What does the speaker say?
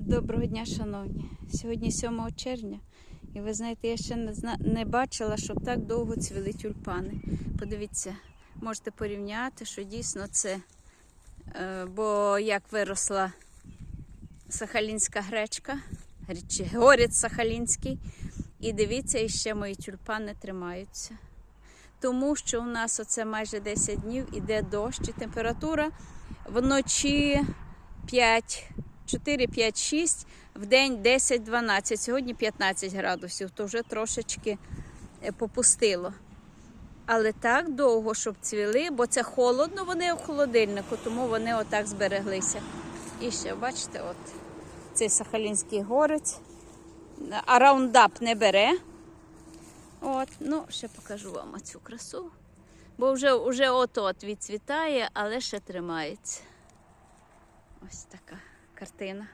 Доброго дня, шановні. Сьогодні 7 червня, і ви знаєте, я ще не, зна... не бачила, щоб так довго цвіли тюльпани. Подивіться, можете порівняти, що дійсно це, е, бо як виросла сахалінська гречка, чи горець сахалінський, і дивіться, і ще мої тюльпани тримаються. Тому що у нас оце майже 10 днів іде дощ, і температура вночі 5. 4, 5, 6, в день 10, 12, сьогодні 15 градусів, то вже трошечки е, попустило. Але так довго, щоб цвіли, бо це холодно, вони в холодильнику, тому вони отак збереглися. І ще, бачите, от цей сахалінський горець, а раундап не бере. От, ну, ще покажу вам цю красу. Бо вже, вже от-от відцвітає, але ще тримається. Ось така картина.